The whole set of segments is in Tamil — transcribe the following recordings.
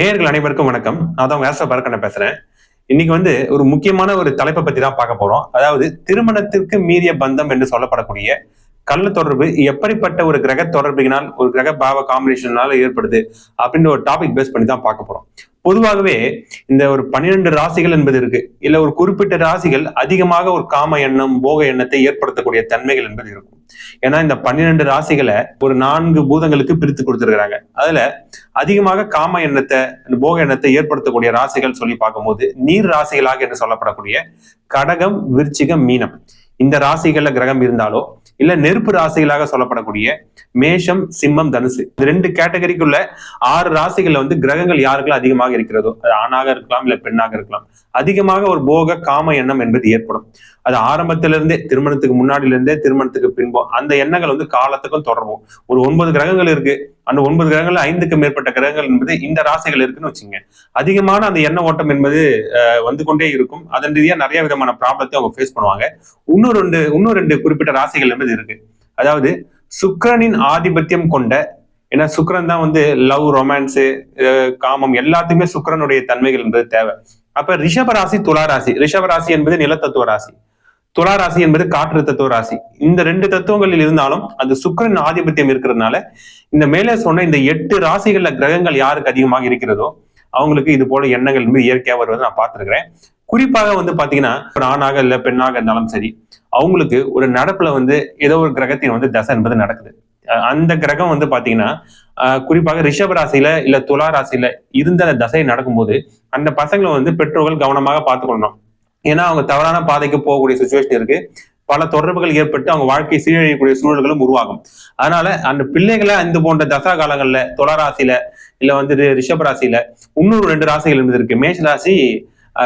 நேயர்கள் அனைவருக்கும் வணக்கம். நான் தான் உங்க பரக்கண்ண பேசுறேன். இன்னைக்கு வந்து ஒரு முக்கியமான ஒரு தலைப்பை பத்தி தான் பார்க்க போறோம். அதாவது திருமணத்திற்கு மீறிய பந்தம் என்று சொல்லப்படக்கூடிய கள்ள தொடர்பு எப்படிப்பட்ட ஒரு கிரக தொடர்பினால் ஒரு கிரக பாவ காம்பினேஷனால ஏற்படுது அப்படின்ற ஒரு டாபிக் பேஸ் பண்ணி தான் பார்க்க போறோம். பொதுவாகவே இந்த ஒரு பன்னிரெண்டு ராசிகள் என்பது இருக்கு. இல்ல ஒரு குறிப்பிட்ட ராசிகள் அதிகமாக ஒரு காம எண்ணம் போக எண்ணத்தை ஏற்படுத்தக்கூடிய தன்மைகள் என்பது இருக்கும். ஏன்னா இந்த பன்னிரெண்டு ராசிகளை ஒரு நான்கு பூதங்களுக்கு பிரித்து கொடுத்துருக்கிறாங்க. அதுல அதிகமாக காம எண்ணத்தை போக எண்ணத்தை ஏற்படுத்தக்கூடிய ராசிகள் சொல்லி பார்க்கும்போது நீர் ராசிகளாக என்று சொல்லப்படக்கூடிய கடகம் விருச்சிகம் மீனம். இந்த ராசிகள்ல கிரகம் இருந்தாலோ இல்ல நெருப்பு ராசிகளாக சொல்லப்படக்கூடிய மேஷம் சிம்மம் தனுசு. இந்த ரெண்டு கேட்டகரிக்குள்ள ஆறு ராசிகள்ல வந்து கிரகங்கள் யாருக்கெல்லாம் அதிகமாக இருக்கிறதோ அது ஆணாக இருக்கலாம் இல்ல பெண்ணாக இருக்கலாம். அதிகமாக ஒரு போக காம எண்ணம் என்பது ஏற்படும். அது ஆரம்பத்திலிருந்தே திருமணத்துக்கு முன்னாடில இருந்தே திருமணத்துக்கு பின்போ அந்த எண்ணங்கள் வந்து காலத்துக்கும் தொடரும் ஒரு ஒன்பது கிரகங்கள் இருக்கு அந்த ஒன்பது கிரகங்கள் ஐந்துக்கு மேற்பட்ட கிரகங்கள் என்பது இந்த ராசிகள் இருக்குன்னு வச்சுங்க அதிகமான அந்த எண்ண ஓட்டம் என்பது வந்து கொண்டே இருக்கும். அதன் ரீதியா நிறைய விதமான ப்ராப்ளத்தை அவங்க ஃபேஸ் பண்ணுவாங்க. இன்னும் ரெண்டு இன்னும் ரெண்டு குறிப்பிட்ட ராசிகள் என்பது இருக்கு. அதாவது சுக்கரனின் ஆதிபத்தியம் கொண்ட ஏன்னா சுக்கிரன் தான் வந்து லவ் ரொமான்ஸு காமம் எல்லாத்துக்குமே சுக்கிரனுடைய தன்மைகள் என்பது தேவை. அப்ப ரிஷப ராசி துலா ராசி ரிஷப ராசி என்பது நிலத்தத்துவ ராசி. துலா ராசி என்பது காற்று தத்துவ ராசி. இந்த ரெண்டு தத்துவங்களில் இருந்தாலும் அந்த சுக்கரன் ஆதிபத்தியம் இருக்கிறதுனால இந்த மேலே சொன்ன இந்த எட்டு ராசிகள்ல கிரகங்கள் யாருக்கு அதிகமாக இருக்கிறதோ அவங்களுக்கு இது போல எண்ணங்கள் மீது இயற்கையா வருவதை நான் பார்த்திருக்கிறேன். குறிப்பாக வந்து பாத்தீங்கன்னா ஒரு ஆணாக இல்ல பெண்ணாக இருந்தாலும் சரி அவங்களுக்கு ஒரு நடப்புல வந்து ஏதோ ஒரு கிரகத்தின் வந்து தசை என்பது நடக்குது. அந்த கிரகம் வந்து பாத்தீங்கன்னா குறிப்பாக ரிஷப ராசியில இல்ல துலா ராசியில இருந்த அந்த தசை நடக்கும்போது அந்த பசங்களை வந்து பெற்றோர்கள் கவனமாக பார்த்துக்கொள்ளணும் ஏன்னா அவங்க தவறான பாதைக்கு போகக்கூடிய சுச்சுவேஷன் இருக்கு. பல தொடர்புகள் ஏற்பட்டு அவங்க வாழ்க்கை சீரழியக்கூடிய சூழல்களும் உருவாகும். அதனால அந்த பிள்ளைகளை இந்த போன்ற தசா காலங்கள்ல துளராசியில இல்ல வந்து ரிஷப ராசியில இன்னொரு ரெண்டு ராசிகள் என்பது மேஷ ராசி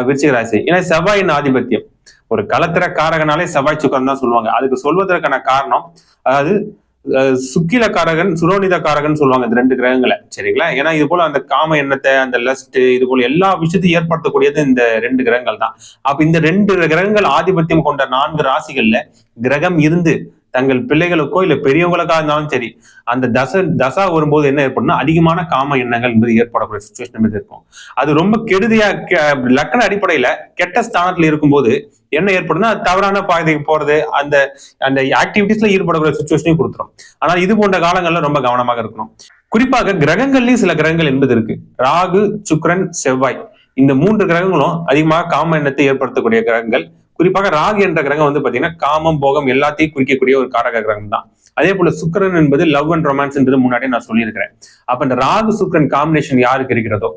விருச்சிக ராசி. ஏன்னா செவ்வாயின் ஆதிபத்தியம். ஒரு களத்திர காரகனாலே செவ்வாய் சுக்கரம் தான் சொல்லுவாங்க. அதுக்கு சொல்வதற்கான காரணம் அதாவது சுக்கில காரகன் சுரோனித காரகன் சொல்லுவாங்க இந்த ரெண்டு கிரகங்களை. சரிங்களா? ஏன்னா இது போல அந்த காம எண்ணத்தை அந்த லஸ்ட் இது போல எல்லா விஷயத்தையும் ஏற்படுத்தக்கூடியது இந்த ரெண்டு கிரகங்கள் தான் அப்ப இந்த ரெண்டு கிரகங்கள் ஆதிபத்தியம் கொண்ட நான்கு ராசிகள்ல கிரகம் இருந்து தங்கள் பிள்ளைகளுக்கோ இல்ல பெரியவங்களுக்காக இருந்தாலும் சரி அந்த தச தசா வரும்போது என்ன ஏற்படும்னா அதிகமான காம எண்ணங்கள் என்பது ஏற்படக்கூடிய சுச்சுவேஷன் என்பது இருக்கும். அது ரொம்ப கெடுதியா கெ- லக்கண அடிப்படையில கெட்ட ஸ்தானத்துல இருக்கும்போது என்ன ஏற்படும்னா தவறான பாதைக்கு போறது அந்த அந்த ஆக்டிவிட்டிஸ்ல ஈடுபடக்கூடிய சுச்சுவேஷனையும் கொடுத்துரும். ஆனால் இது போன்ற காலங்கள்ல ரொம்ப கவனமாக இருக்கணும். குறிப்பாக கிரகங்கள்லயும் சில கிரகங்கள் என்பது இருக்கு. ராகு சுக்ரன் செவ்வாய். இந்த மூன்று கிரகங்களும் அதிகமாக காம எண்ணத்தை ஏற்படுத்தக்கூடிய கிரகங்கள். குறிப்பாக ராகு என்ற கிரகம் வந்து பாத்தீங்கன்னா காமம் போகம் எல்லாத்தையும் குறிக்கக்கூடிய ஒரு காரக கிரகம் தான் அதே போல சுக்கரன் என்பது லவ் அண்ட் ரொமான்ஸ்ன்றது முன்னாடியே நான் சொல்லியிருக்கிறேன். அப்ப இந்த ராகு சுக்கிரன் காம்பினேஷன் யாருக்கு இருக்கிறதோ?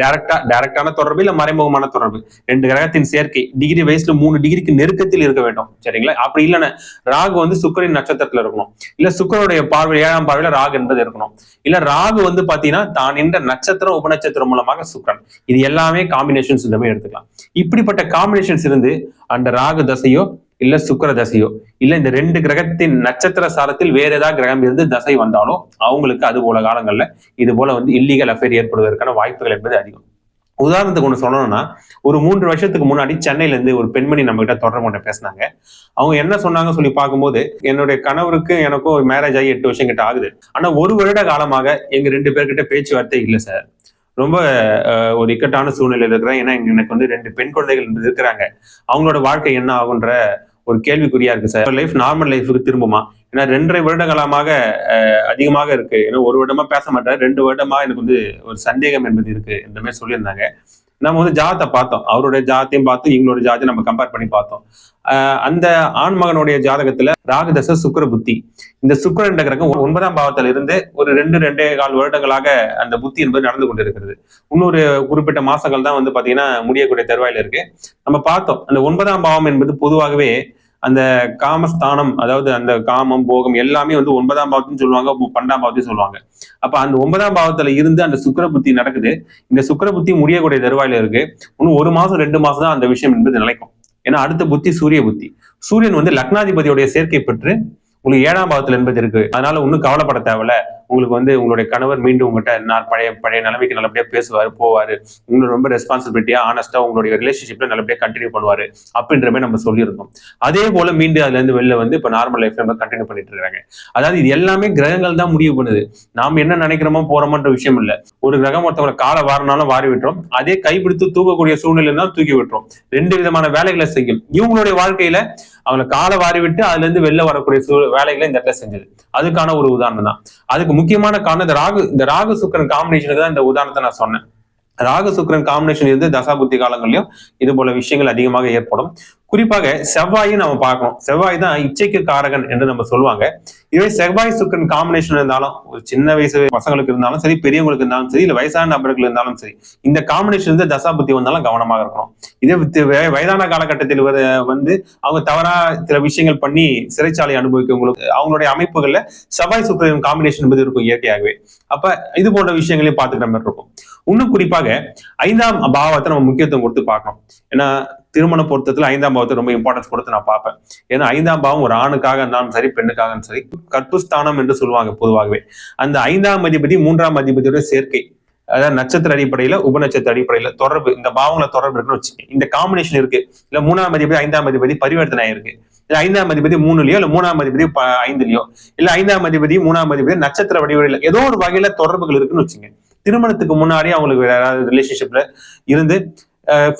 டைரக்டா டைரக்டான தொடர்பு இல்ல மறைமுகமான தொடர்பு? ரெண்டு கிரகத்தின் சேர்க்கை. டிகிரி வயசுல மூணு டிகிரிக்கு நெருக்கத்தில் இருக்க வேண்டும். சரிங்களா? அப்படி இல்லைன்னா ராகு வந்து சுக்கிரன் நட்சத்திரத்துல இருக்கணும். இல்ல சுக்கரனுடைய பார்வை ஏழாம் பார்வையில ராகு என்பது இருக்கணும். இல்ல ராகு வந்து பாத்தீங்கன்னா தான் என்ற நட்சத்திரம் உபநட்சத்திரம் மூலமாக சுக்கரன். இது எல்லாமே காம்பினேஷன்ஸ் இந்த மாதிரி எடுத்துக்கலாம். இப்படிப்பட்ட காம்பினேஷன்ஸ் இருந்து அந்த ராகு தசையோ இல்ல சுக்கர தசையோ இல்ல இந்த ரெண்டு கிரகத்தின் நட்சத்திர சாரத்தில் வேற ஏதாவது கிரகம் இருந்து தசை வந்தாலும் அவங்களுக்கு அது போல காலங்கள்ல இது போல வந்து இல்லீகல் அஃபேர் ஏற்படுவதற்கான வாய்ப்புகள் என்பது அதிகம். உதாரணத்துக்கு ஒன்று சொல்லணும்னா ஒரு மூன்று வருஷத்துக்கு முன்னாடி சென்னையில இருந்து ஒரு பெண்மணி நம்ம கிட்ட தொடர்பு கொண்டு பேசினாங்க. அவங்க என்ன சொன்னாங்க சொல்லி பார்க்கும்போது என்னுடைய கணவருக்கு எனக்கும் மேரேஜ் ஆகி எட்டு வருஷம் கிட்ட ஆகுது. ஆனா ஒரு வருட காலமாக எங்க ரெண்டு பேர்கிட்ட பேச்சுவார்த்தை இல்லை சார் ரொம்ப ஒரு இக்கட்டான சூழ்நிலையில் இருக்கிறேன். ஏன்னா எனக்கு வந்து ரெண்டு பெண் குழந்தைகள் இருக்கிறாங்க. அவங்களோட வாழ்க்கை என்ன ஆகுன்ற ஒரு கேள்விக்குறியா இருக்கு சார். லைஃப் நார்மல் லைஃபுக்கு திரும்புமா? ஏன்னா ரெண்டரை வருட காலமாக அதிகமாக இருக்கு. ஏன்னா ஒரு வருடமா பேச மாட்டேன் ரெண்டு வருடமா எனக்கு வந்து ஒரு சந்தேகம் என்பது இருக்கு இந்த மாதிரி சொல்லியிருந்தாங்க. நம்ம வந்து ஜாதத்தை பார்த்தோம். அவருடைய ஜாதத்தையும் பார்த்து இவங்களோட ஜாத்தையும் நம்ம கம்பேர் பண்ணி பார்த்தோம். அந்த ஆண் மகனுடைய ஜாதகத்துல ராகுதச சுக்கர புத்தி. இந்த சுக்கரன் கிரகம் ஒன்பதாம் பாவத்துல இருந்து ஒரு ரெண்டு ரெண்டே கால் வருடங்களாக அந்த புத்தி என்பது நடந்து கொண்டிருக்கிறது. இன்னொரு குறிப்பிட்ட மாசங்கள் தான் வந்து பாத்தீங்கன்னா முடியக்கூடிய தருவாயில இருக்கு. நம்ம பார்த்தோம். அந்த ஒன்பதாம் பாவம் என்பது பொதுவாகவே அந்த காமஸ்தானம் அதாவது அந்த காமம் போகம் எல்லாமே வந்து ஒன்பதாம் பாவத்தையும் சொல்லுவாங்க பன்னெண்டாம் பாவத்தையும் சொல்லுவாங்க. அப்ப அந்த ஒன்பதாம் பாவத்துல இருந்து அந்த சுக்கிர புத்தி நடக்குது. இந்த சுக்கிர புத்தி முடியக்கூடிய தருவாயில இருக்கு. இன்னும் ஒரு மாசம் ரெண்டு மாசம் தான் அந்த விஷயம் என்பது நிலைக்கும். ஏன்னா அடுத்த புத்தி சூரிய புத்தி. சூரியன் வந்து லக்னாதிபதியுடைய சேர்க்கை பெற்று உங்களுக்கு ஏழாம் பாவத்துல என்பது இருக்கு. அதனால ஒன்றும் கவலைப்பட தேவையில்ல. உங்களுக்கு வந்து உங்களுடைய கணவர் மீண்டும் உங்கள்கிட்ட நான் பழைய பழைய நிலைமைக்கு நல்லபடியாக பேசுவார் போவார். உங்களுக்கு ரொம்ப ரெஸ்பான்சிபிலிட்டியாக ஆனஸ்ட்டாக உங்களுடைய ரிலேஷன்ஷிப்பில் நல்லபடியாக கண்டினியூ பண்ணுவார் அப்படின்ற மாதிரி நம்ம சொல்லியிருந்தோம். அதே போல் மீண்டும் அதுலேருந்து வெளில வந்து இப்போ நார்மல் லைஃப் நம்ம கண்டினியூ பண்ணிட்டு இருக்காங்க. அதாவது இது எல்லாமே கிரகங்கள் தான் முடிவு பண்ணுது. நாம் என்ன நினைக்கிறோமோ போகிறோமோன்ற விஷயம் இல்லை. ஒரு கிரகம் ஒருத்தவங்களை காலை வாரினாலும் வாரி விட்டுரும். அதே கைப்பிடித்து தூக்கக்கூடிய சூழ்நிலை தான் தூக்கி விட்டுரும். ரெண்டு விதமான வேலைகளை செய்யும். இவங்களுடைய வாழ்க்கையில அவங்களை காலை வாரி விட்டு அதுலேருந்து வெளில வரக்கூடிய சூழ் வேலைகளை இந்த இடத்துல செஞ்சது. அதுக்கான ஒரு உதாரணம் தான் அதுக்கு முக்கியமான காரணம் இந்த ராகு இந்த ராகு சுக்கரன் காம்பினேஷனுக்கு தான் இந்த உதாரணத்தை நான் சொன்னேன். ராகு சுக்கரன் காம்பினேஷன் இருந்து தசாபுத்தி காலங்களிலும் இது போல விஷயங்கள் அதிகமாக ஏற்படும். குறிப்பாக செவ்வாயும் நம்ம பார்க்கணும். செவ்வாய் தான் இச்சைக்கு காரகன் என்று நம்ம சொல்லுவாங்க. இதுவே செவ்வாய் சுக்கரன் காம்பினேஷன் இருந்தாலும் ஒரு சின்ன வயசு பசங்களுக்கு இருந்தாலும் சரி பெரியவங்களுக்கு இருந்தாலும் சரி இல்ல வயசான நபர்கள் இருந்தாலும் சரி இந்த காம்பினேஷன் வந்து தசாபத்தி வந்தாலும் கவனமாக இருக்கணும். இதே வயதான காலகட்டத்தில் வர- வந்து அவங்க தவறா சில விஷயங்கள் பண்ணி சிறைச்சாலை அனுபவிக்கவங்களுக்கு அவங்களுடைய அமைப்புகள்ல செவ்வாய் சுக்கரன் காம்பினேஷன் என்பது இருக்கும் இயற்கையாகவே. அப்ப இது போன்ற விஷயங்களையும் பார்த்துக்கிற மாதிரி இருக்கும். இன்னும் குறிப்பாக ஐந்தாம் பாவத்தை நம்ம முக்கியத்துவம் கொடுத்து பார்க்கணும். ஏன்னா திருமண பொருத்தத்தில் ஐந்தாம் பாவத்தை ரொம்ப இம்பார்ட்டன்ஸ் கொடுத்து நான் பார்ப்பேன். ஏன்னா ஐந்தாம் பாவம் ஒரு ஆணுக்காக இருந்தாலும் சரி பெண்ணுக்காக சரி கற்புஸ்தானம் என்று சொல்லுவாங்க பொதுவாகவே. அந்த ஐந்தாம் அதிபதி மூன்றாம் அதிபதியோட சேர்க்கை. அதாவது நட்சத்திர அடிப்படையில உபநட்சத்திர அடிப்படையில தொடர்பு இந்த பாவங்கள தொடர்பு இருக்குன்னு வச்சுக்கோங்க. இந்த காம்பினேஷன் இருக்கு. இல்ல மூணாம் அதிபதி ஐந்தாம் அதிபதி பரிவர்த்தனை ஆயிருக்கு. இல்ல ஐந்தாம் அதிபதி மூணுலயோ இல்ல மூணாம் அதிபதி ஐந்துலயோ. இல்ல ஐந்தாம் அதிபதி மூணாம் அதிபதி நட்சத்திர வடிவடையில ஏதோ ஒரு வகையில தொடர்புகள் இருக்குன்னு வச்சுங்க திருமணத்துக்கு முன்னாடி அவங்களுக்கு வேற ஏதாவது ரிலேஷன்ஷிப்ல இருந்து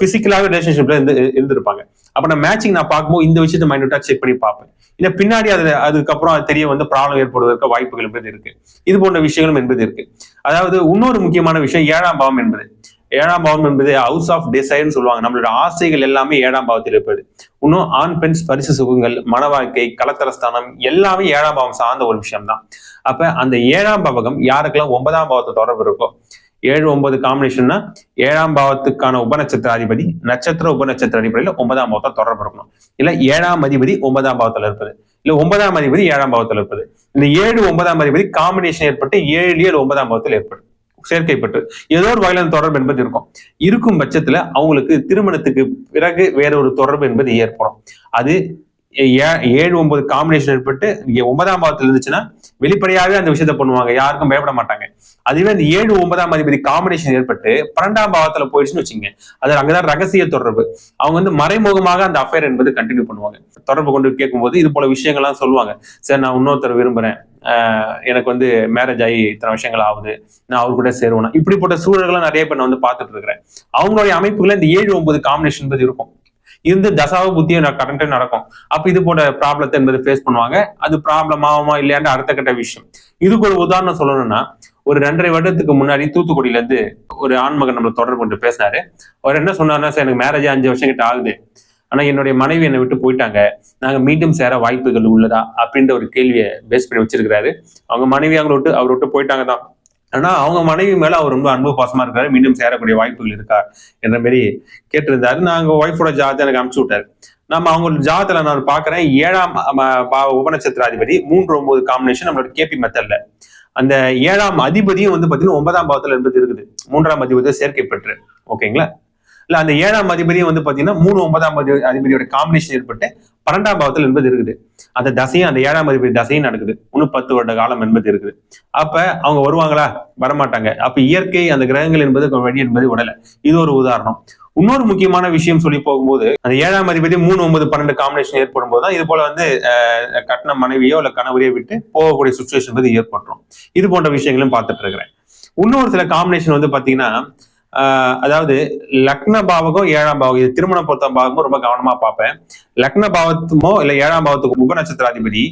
பிசிக்கலாவே ரிலேஷன்ஷிப்ல இருந்து இருந்திருப்பாங்க. அப்ப நான் மேட்சிங் நான் பார்க்கும்போது இந்த விஷயத்தை மைனூட்டா செக் பண்ணி பார்ப்பேன். இல்ல பின்னாடி அது அதுக்கப்புறம் அது தெரிய வந்து ப்ராப்ளம் ஏற்படுவதற்கு வாய்ப்புகள் என்பது இருக்கு. இது போன்ற விஷயங்களும் என்பது இருக்கு. அதாவது இன்னொரு முக்கியமான விஷயம் ஏழாம் பாவம் என்பது. ஏழாம் பாவம் என்பது ஹவுஸ் ஆஃப் டிசைர்னு சொல்லுவாங்க. நம்மளோட ஆசைகள் எல்லாமே ஏழாம் பாவத்தில் இருப்பது. இன்னும் ஆண் பெண் பரிசு சுகங்கள் மன வாழ்க்கை கலத்தரஸ்தானம் எல்லாமே ஏழாம் பாவம் சார்ந்த ஒரு விஷயம் தான் அப்ப அந்த ஏழாம் பாவகம் யாருக்கெல்லாம் ஒன்பதாம் பாவத்தை தொடர்பு இருக்கோ ஏழு ஒன்பது காம்பினேஷன்னா ஏழாம் பாவத்துக்கான உபநட்சத்திர அதிபதி நட்சத்திர உபநட்சத்திர அடிப்படையில் ஒன்பதாம் பாவத்தை தொடர்பு இருக்கணும். இல்ல ஏழாம் அதிபதி ஒன்பதாம் பாவத்துல இருப்பது. இல்ல ஒன்பதாம் அதிபதி ஏழாம் பாவத்துல இருப்பது. இந்த ஏழு ஒன்பதாம் அதிபதி காம்பினேஷன் ஏற்பட்டு ஏழு ஏழு ஒன்பதாம் பாவத்தில் ஏற்படும். சேர்க்கைப்பட்டு. ஏதோ ஒரு வகையிலான தொடர்பு என்பது இருக்கும். இருக்கும் பட்சத்துல அவங்களுக்கு திருமணத்துக்கு பிறகு வேற ஒரு தொடர்பு என்பது ஏற்படும். அது ஏ- ஏழு ஒன்பது காம்பினேஷன் ஏற்பட்டு ஒன்பதாம் பாவத்தில் இருந்துச்சுன்னா வெளிப்படையாவே அந்த விஷயத்த பண்ணுவாங்க. யாருக்கும் பயப்பட மாட்டாங்க. அதுவே அந்த ஏழு ஒன்பதாம் அதிபதி காம்பினேஷன் ஏற்பட்டு பன்னெண்டாம் பாவத்துல போயிடுச்சுன்னு வச்சுங்க அது அங்கதான் ரகசிய தொடர்பு. அவங்க வந்து மறைமுகமாக அந்த அஃபேர் என்பது கண்டினியூ பண்ணுவாங்க. தொடர்பு கொண்டு கேட்கும்போது இது போல விஷயங்கள்லாம் சொல்லுவாங்க. சரி நான் இன்னொருத்தர் விரும்புறேன். எனக்கு வந்து மேரேஜ் ஆகி இத்தனை விஷயங்கள் ஆகுது. நான் அவர் கூட சேருவேன். இப்படிப்பட்ட சூழல்களை நிறைய பேர் நான் வந்து பார்த்துட்டு இருக்கிறேன். அவங்களுடைய அமைப்புகளை இந்த ஏழு ஒன்பது காம்பினேஷன் என்பது இருக்கும். இருந்து தசாவ புத்தியும் கரண்ட் நடக்கும். அப்ப இது போல ப்ராப்ளத்தை என்பது ஃபேஸ் பண்ணுவாங்க. அது ப்ராப்ளம் ஆகுமா இல்லையான்னு அடுத்த கட்ட விஷயம். இதுக்கு ஒரு உதாரணம் சொல்லணும்னா ஒரு ரெண்டரை வருடத்துக்கு முன்னாடி தூத்துக்குடியில இருந்து ஒரு ஆண்மகன் நம்மளை தொடர்பு கொண்டு பேசினாரு. அவர் என்ன சொன்னாருன்னா சார் எனக்கு மேரேஜ் அஞ்சு வருஷம் கிட்ட ஆகுது. ஆனா என்னுடைய மனைவி என்னை விட்டு போயிட்டாங்க. நாங்க மீண்டும் சேர வாய்ப்புகள் உள்ளதா? அப்படின்ற ஒரு கேள்வியை பேஸ் பண்ணி வச்சிருக்கிறாரு. அவங்க மனைவி அவங்களை விட்டு அவர் விட்டு போயிட்டாங்க தான் ஆனா அவங்க மனைவி மேல அவர் ரொம்ப அன்பு பாசமா இருக்காரு. மீண்டும் சேரக்கூடிய வாய்ப்புகள் இருக்கா என்ற மாதிரி கேட்டிருந்தாரு. நாங்க ஒய்ஃபோட ஜாதத்தை எனக்கு அனுப்பிச்சு விட்டாரு. நம்ம அவங்க ஜாதத்துல நான் பாக்குறேன். ஏழாம் உபநட்சத்திராதிபதி மூன்று ஒன்பது காம்பினேஷன் நம்மளோட கேபி மெத்தட்ல அந்த ஏழாம் அதிபதியும் வந்து பாத்தீங்கன்னா ஒன்பதாம் பாவத்துல என்பது இருக்குது. மூன்றாம் அதிபதி சேர்க்கை பெற்று. ஓகேங்களா இல்ல அந்த ஏழாம் அதிபதியும் வந்து பாத்தீங்கன்னா மூணு ஒன்பதாம் அதிபதியோட காம்பினேஷன் ஏற்பட்டு பன்னெண்டாம் பாவத்தில் என்பது இருக்குது. அந்த தசையும் அந்த ஏழாம் அதிபதி தசையும் நடக்குது. இன்னும் பத்து வருட காலம் என்பது இருக்குது. அப்ப அவங்க வருவாங்களா? வரமாட்டாங்க. அப்ப இயற்கை அந்த கிரகங்கள் என்பது வழி என்பது உடல இது ஒரு உதாரணம். இன்னொரு முக்கியமான விஷயம் சொல்லி போகும்போது அந்த ஏழாம் அதிபதி மூணு ஒன்பது பன்னெண்டு காம்பினேஷன் ஏற்படும் போது தான் இது போல வந்து கட்டண கட்டின மனைவியோ இல்ல கணவரையோ விட்டு போகக்கூடிய சுச்சுவேஷன் வந்து ஏற்பட்டுரும். இது போன்ற விஷயங்களும் பார்த்துட்டு இருக்கிறேன். இன்னொரு சில காம்பினேஷன் வந்து பாத்தீங்கன்னா அதாவது லக்ன பாவகம் ஏழாம் பாவகம் இது திருமண பொருத்த பாவமும் ரொம்ப கவனமா பார்ப்பேன். லக்ன பாவத்துமோ இல்ல ஏழாம் பாவத்துக்கு உபநட்சத்திராதிபதி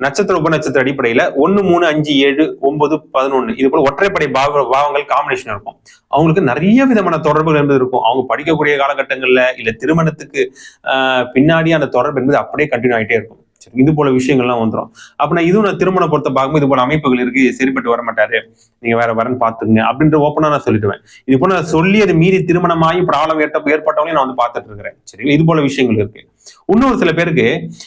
நட்சத்திர உபநட்சத்திர அடிப்படையில ஒன்னு மூணு அஞ்சு ஏழு ஒன்பது பதினொன்னு இது போல ஒற்றைப்படை பாவ பாவங்கள் காம்பினேஷன் இருக்கும். அவங்களுக்கு நிறைய விதமான தொடர்புகள் என்பது இருக்கும். அவங்க படிக்கக்கூடிய காலகட்டங்கள்ல இல்ல திருமணத்துக்கு பின்னாடி அந்த தொடர்பு என்பது அப்படியே கண்டினியூ ஆகிட்டே இருக்கும். சரி இது போல விஷயங்கள்லாம் வந்துடும் அப்ப நான் இதுவும் நான் திருமண பொறுத்த பார்க்கும்போது இது போல அமைப்புகள் இருக்கு சரிப்பட்டு வர மாட்டாரு நீங்க வேற வரன்னு பாத்துங்க அப்படின்ற ஓப்பனா நான் சொல்லிடுவேன். இது போல நான் சொல்லி அது மீறி திருமணமாகி ப்ராப்ளம் ஏற்ப ஏற்பட்டவங்களையும் நான் வந்து பார்த்துட்டு இருக்கிறேன். சரி இது போல விஷயங்கள் இருக்கு. இன்னொரு சில பேருக்கு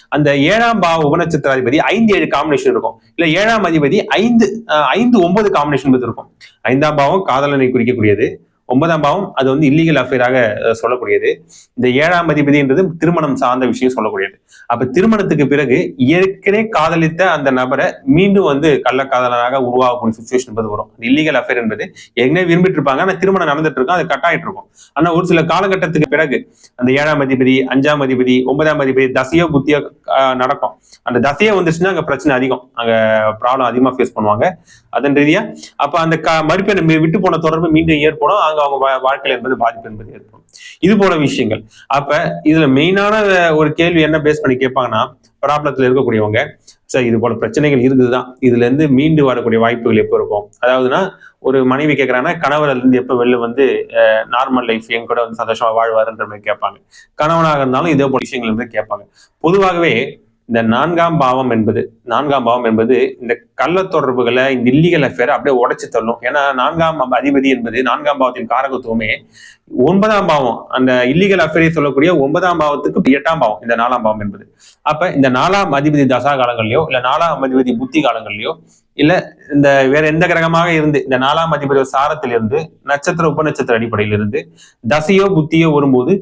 அந்த ஏழாம் பாவ உபநட்சத்திராதிபதி ஐந்து ஏழு காம்பினேஷன் இருக்கும். இல்ல ஏழாம் அதிபதி ஐந்து அஹ், ஐந்து ஒன்பது காம்பினேஷன் இருக்கும். ஐந்தாம் பாவம் காதலனை குறிக்கக்கூடியது. ஒன்பதாம் பாவம் அது வந்து இல்லீகல் அஃபேராக சொல்லக்கூடியது. இந்த ஏழாம் அதிபதின்றது திருமணம் சார்ந்த விஷயம் சொல்லக்கூடியது. அப்ப திருமணத்துக்கு பிறகு ஏற்கனவே காதலித்த அந்த நபரை மீண்டும் வந்து கள்ளக்காதலனாக உருவாகக்கூடிய சுச்சுவேஷன் என்பது வரும். இல்லீகல் அஃபேர் என்பது ஏற்கனவே விரும்பிட்டு இருப்பாங்க ஆனா திருமணம் நடந்துட்டு இருக்கும் அது கட்டாயிட்டு இருக்கும் ஆனா ஒரு சில காலகட்டத்துக்கு பிறகு அந்த ஏழாம் அதிபதி அஞ்சாம் அதிபதி ஒன்பதாம் அதிபதி தசையோ புத்தியோ நடக்கும். அந்த தசையோ வந்துச்சுன்னா அங்க பிரச்சனை அதிகம். அங்க ப்ராப்ளம் அதிகமா ஃபேஸ் பண்ணுவாங்க. அதன் ரீதியா அப்ப அந்த க விட்டு போன தொடர்பு மீண்டும் ஏற்படும். அங்க அவங்க வா- வாழ்க்கையில என்பது பாதிப்பு என்பது ஏற்படும். இது போல விஷயங்கள். அப்ப இதுல மெயினான ஒரு கேள்வி என்ன பேஸ் பண்ணி கேட்பாங்கன்னா ப்ராப்ளத்தில் இருக்கக்கூடியவங்க. சார் இது போல பிரச்சனைகள் இருக்குதுதான். இதுல இருந்து மீண்டு வரக்கூடிய வாய்ப்புகள் எப்போ இருக்கும்? அதாவதுன்னா ஒரு மனைவி கேட்கறாங்கன்னா கணவர் இருந்து எப்போ வெளில வந்து நார்மல் லைஃப் என் கூட வந்து சந்தோஷமா வாழ்வாருன்ற மாதிரி கேட்பாங்க. கணவனாக இருந்தாலும் இதே போல விஷயங்கள் வந்து கேட்பாங்க. பொதுவாகவே இந்த நான்காம் பாவம் என்பது நான்காம் பாவம் என்பது இந்த கள்ள தொடர்புகளை இந்த இல்லீகல் அஃபேர் அப்படியே உடைச்சு தள்ளும். ஏன்னா நான்காம் அதிபதி என்பது நான்காம் பாவத்தின் காரகத்துவமே ஒன்பதாம் பாவம் அந்த இல்லீகல் அஃபேரை சொல்லக்கூடிய ஒன்பதாம் பாவத்துக்கு எட்டாம் பாவம் இந்த நாலாம் பாவம் என்பது. அப்ப இந்த நாலாம் அதிபதி தசா காலங்கள்லயோ இல்ல நாலாம் அதிபதி புத்தி காலங்கள்லயோ இல்ல இந்த வேற எந்த கிரகமாக இருந்து இந்த நாலாம் அதிபதி சாரத்திலிருந்து நட்சத்திர உபநட்சத்திர அடிப்படையிலிருந்து தசையோ புத்தியோ வரும்போது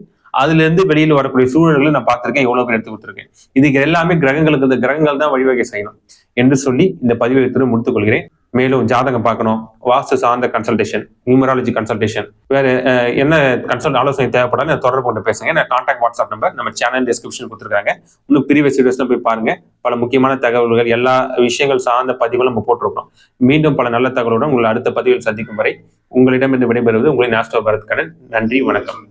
அதுல இருந்து வெளியில வரக்கூடிய சூழல்களை நான் பார்த்திருக்கேன். எவ்வளவு பேர் எடுத்து கொடுத்துருக்கேன். இதுக்கு எல்லாமே கிரகங்களுக்கு இந்த கிரகங்கள் தான் வழிவகை செய்யணும் என்று சொல்லி இந்த பதிவை எடுத்து முடித்துக் கொள்கிறேன். மேலும் ஜாதகம் பார்க்கணும். வாஸ்து சார்ந்த கன்சல்டேஷன் நியூமராலஜி கன்சல்டேஷன் வேற என்ன கன்சல்ட் ஆலோசனை தேவைப்படாலும் நான் தொடர்பு கொண்டு பேசுங்க. நான் கான்டாக்ட் வாட்ஸ்அப் நம்பர் நம்ம சேனல் டிஸ்கிரிப்ஷன் கொடுத்துருக்காங்க. இன்னும் ப்ரீவியஸ் வீடியோஸ்ல போய் பாருங்க. பல முக்கியமான தகவல்கள் எல்லா விஷயங்கள் சார்ந்த பதிவுகளும் நம்ம போட்டிருக்கோம். மீண்டும் பல நல்ல தகவலுடன் உங்களை அடுத்த பதிவில் சந்திக்கும் வரை உங்களிடம் இருந்து விடைபெறுவது உங்களின் ஆஸ்ட்ரோ பரத் கடன் நன்றி வணக்கம்.